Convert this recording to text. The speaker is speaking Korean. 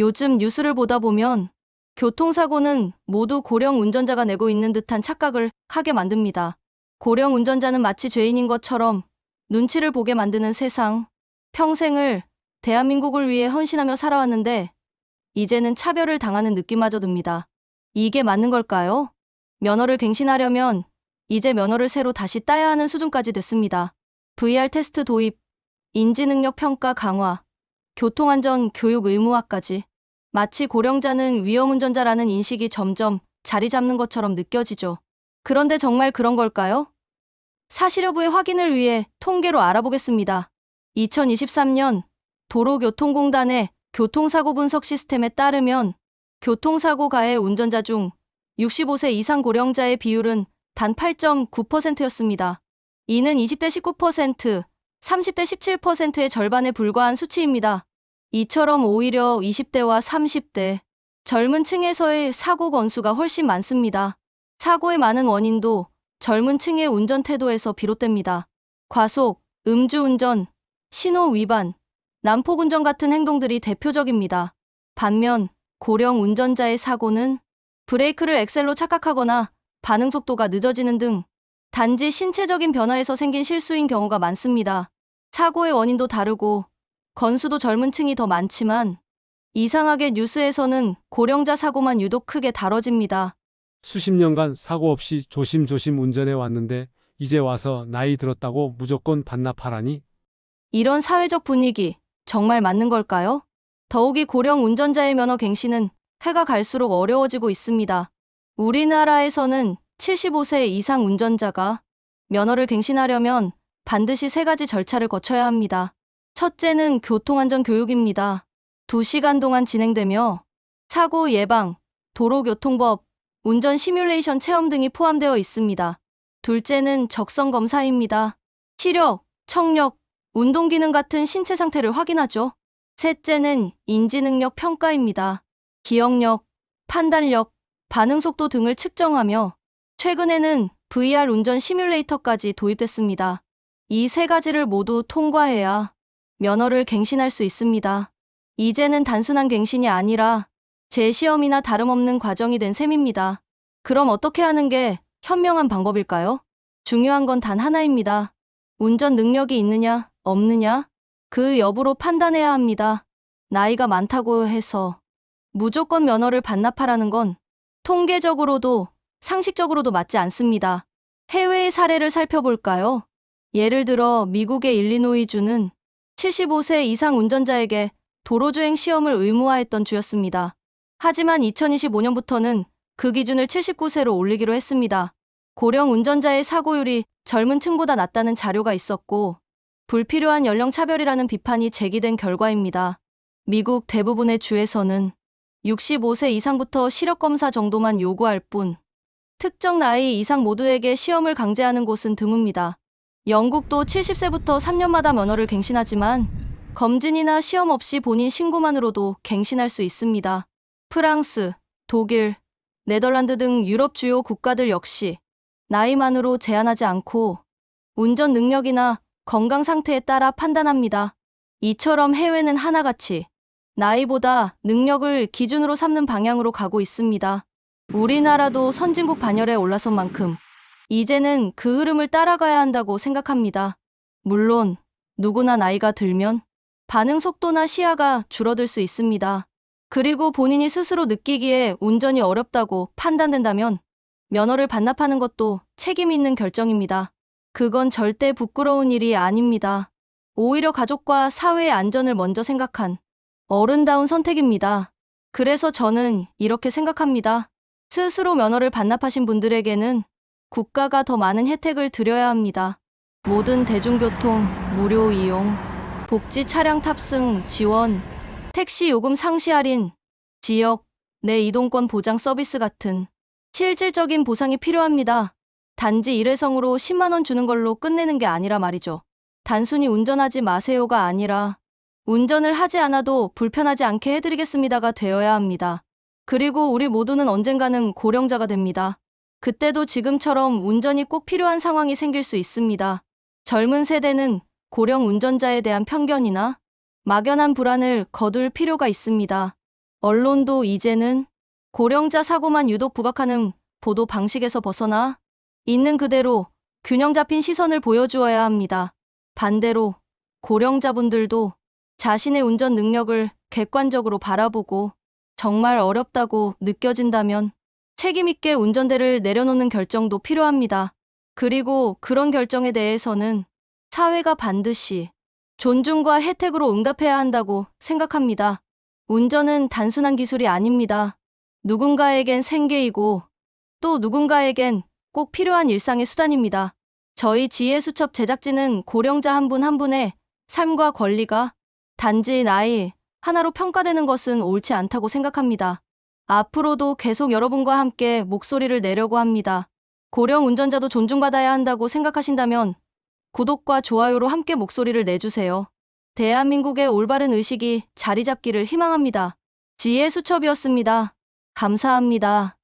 요즘 뉴스를 보다 보면 교통사고는 모두 고령 운전자가 내고 있는 듯한 착각을 하게 만듭니다. 고령 운전자는 마치 죄인인 것처럼 눈치를 보게 만드는 세상. 평생을 대한민국을 위해 헌신하며 살아왔는데 이제는 차별을 당하는 느낌마저 듭니다. 이게 맞는 걸까요? 면허를 갱신하려면 이제 면허를 새로 다시 따야 하는 수준까지 됐습니다. VR 테스트 도입, 인지능력 평가 강화, 교통안전 교육 의무화까지. 마치 고령자는 위험운전자라는 인식이 점점 자리 잡는 것처럼 느껴지죠. 그런데 정말 그런 걸까요? 사실 여부의 확인을 위해 통계로 알아보겠습니다. 2023년 도로교통공단의 교통사고 분석 시스템에 따르면 교통사고 가해 운전자 중 65세 이상 고령자의 비율은 단 8.9%였습니다. 이는 20대 19%, 30대 17%의 절반에 불과한 수치입니다. 이처럼 오히려 20대와 30대, 젊은 층에서의 사고 건수가 훨씬 많습니다. 사고의 많은 원인도 젊은 층의 운전 태도에서 비롯됩니다. 과속, 음주운전, 신호 위반, 난폭운전 같은 행동들이 대표적입니다. 반면 고령 운전자의 사고는 브레이크를 엑셀로 착각하거나 반응 속도가 늦어지는 등 단지 신체적인 변화에서 생긴 실수인 경우가 많습니다. 사고의 원인도 다르고 건수도 젊은 층이 더 많지만 이상하게 뉴스에서는 고령자 사고만 유독 크게 다뤄집니다. 수십 년간 사고 없이 조심조심 운전해 왔는데 이제 와서 나이 들었다고 무조건 반납하라니? 이런 사회적 분위기 정말 맞는 걸까요? 더욱이 고령 운전자의 면허 갱신은 해가 갈수록 어려워지고 있습니다. 우리나라에서는 75세 이상 운전자가 면허를 갱신하려면 반드시 세 가지 절차를 거쳐야 합니다. 첫째는 교통안전 교육입니다. 2시간 동안 진행되며 사고 예방, 도로교통법, 운전 시뮬레이션 체험 등이 포함되어 있습니다. 둘째는 적성 검사입니다. 시력, 청력, 운동 기능 같은 신체 상태를 확인하죠. 셋째는 인지 능력 평가입니다. 기억력, 판단력, 반응 속도 등을 측정하며 최근에는 VR 운전 시뮬레이터까지 도입됐습니다. 이 세 가지를 모두 통과해야 면허를 갱신할 수 있습니다. 이제는 단순한 갱신이 아니라 재시험이나 다름없는 과정이 된 셈입니다. 그럼 어떻게 하는 게 현명한 방법일까요? 중요한 건 단 하나입니다. 운전 능력이 있느냐, 없느냐? 그 여부로 판단해야 합니다. 나이가 많다고 해서 무조건 면허를 반납하라는 건 통계적으로도 상식적으로도 맞지 않습니다. 해외의 사례를 살펴볼까요? 예를 들어 미국의 일리노이주는 75세 이상 운전자에게 도로주행 시험을 의무화했던 주였습니다. 하지만 2025년부터는 그 기준을 79세로 올리기로 했습니다. 고령 운전자의 사고율이 젊은 층보다 낮다는 자료가 있었고 불필요한 연령 차별이라는 비판이 제기된 결과입니다. 미국 대부분의 주에서는 65세 이상부터 시력 검사 정도만 요구할 뿐 특정 나이 이상 모두에게 시험을 강제하는 곳은 드뭅니다. 영국도 70세부터 3년마다 면허를 갱신하지만 검진이나 시험 없이 본인 신고만으로도 갱신할 수 있습니다. 프랑스, 독일, 네덜란드 등 유럽 주요 국가들 역시 나이만으로 제한하지 않고 운전 능력이나 건강 상태에 따라 판단합니다. 이처럼 해외는 하나같이 나이보다 능력을 기준으로 삼는 방향으로 가고 있습니다. 우리나라도 선진국 반열에 올라선 만큼 이제는 그 흐름을 따라가야 한다고 생각합니다. 물론 누구나 나이가 들면 반응 속도나 시야가 줄어들 수 있습니다. 그리고 본인이 스스로 느끼기에 운전이 어렵다고 판단된다면 면허를 반납하는 것도 책임 있는 결정입니다. 그건 절대 부끄러운 일이 아닙니다. 오히려 가족과 사회의 안전을 먼저 생각한 어른다운 선택입니다. 그래서 저는 이렇게 생각합니다. 스스로 면허를 반납하신 분들에게는 국가가 더 많은 혜택을 드려야 합니다. 모든 대중교통 무료 이용, 복지 차량 탑승 지원, 택시 요금 상시 할인, 지역 내 이동권 보장 서비스 같은 실질적인 보상이 필요합니다. 단지 일회성으로 10만원 주는 걸로 끝내는 게 아니라 말이죠. 단순히 운전하지 마세요가 아니라 운전을 하지 않아도 불편하지 않게 해드리겠습니다가 되어야 합니다. 그리고 우리 모두는 언젠가는 고령자가 됩니다. 그때도 지금처럼 운전이 꼭 필요한 상황이 생길 수 있습니다. 젊은 세대는 고령 운전자에 대한 편견이나 막연한 불안을 거둘 필요가 있습니다. 언론도 이제는 고령자 사고만 유독 부각하는 보도 방식에서 벗어나 있는 그대로 균형 잡힌 시선을 보여주어야 합니다. 반대로 고령자분들도 자신의 운전 능력을 객관적으로 바라보고 정말 어렵다고 느껴진다면 책임있게 운전대를 내려놓는 결정도 필요합니다. 그리고 그런 결정에 대해서는 사회가 반드시 존중과 혜택으로 응답해야 한다고 생각합니다. 운전은 단순한 기술이 아닙니다. 누군가에겐 생계이고 또 누군가에겐 꼭 필요한 일상의 수단입니다. 저희 지혜수첩 제작진은 고령자 한 분한 분의 삶과 권리가 단지 나이 하나로 평가되는 것은 옳지 않다고 생각합니다. 앞으로도 계속 여러분과 함께 목소리를 내려고 합니다. 고령 운전자도 존중받아야 한다고 생각하신다면 구독과 좋아요로 함께 목소리를 내주세요. 대한민국의 올바른 의식이 자리 잡기를 희망합니다. 지혜 수첩이었습니다. 감사합니다.